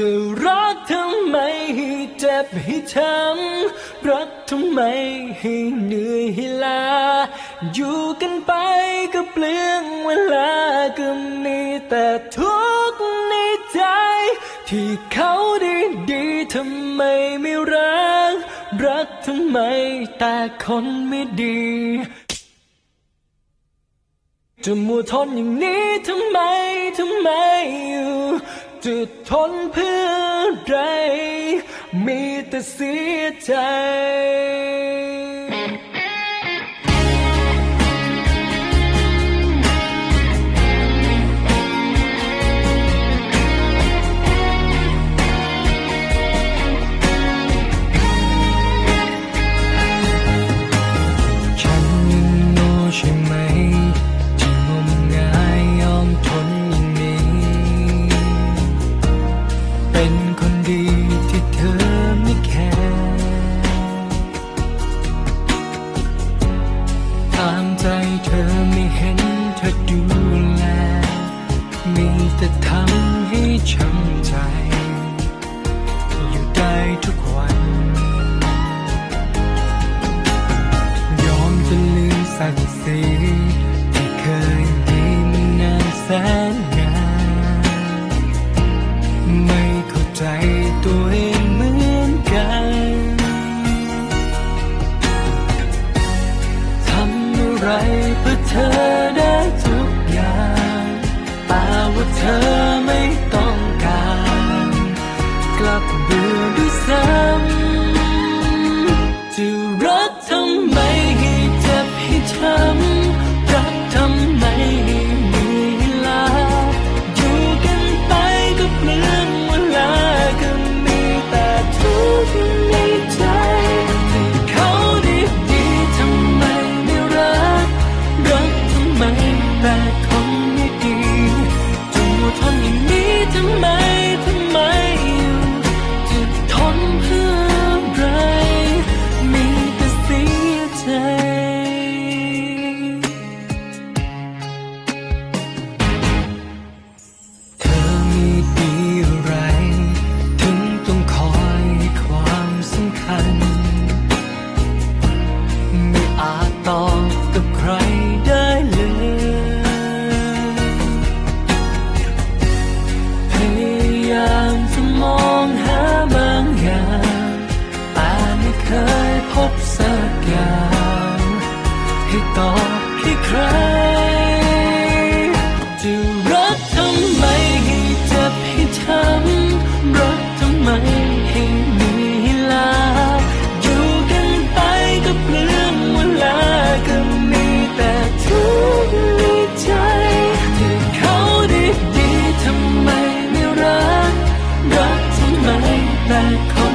จะรักทำไมให้เจ็บให้ช้ำรักทำไมให้เหนื่อยให้ลา อยู่กันไปก็เปลืองเวลาก็มีแต่ทุกข์ในใจ ที่เขาดีดีๆทำไมไม่รัก รักทำไมแต่คนไม่ดีจะมัวทนอย่างนี้ทำไมทำไมอยู่ จะทนเพื่อไร มีแต่เสียใจ ช้ำใจ อยู่ได้ทุกวัน ยอมจะลืมสักสีที่เคยมีมานแสนนานไม่เข้าใจตัวเองเหมือนกันทำอะไรเพื่อเธอได้ทุกอย่างแต่ว่าเธอ somebody ต่อกับใครได้เลยพยายามจะมองหาบางอย่างแต่ไม่เคยพบสักอย่างให้ต่อ 来靠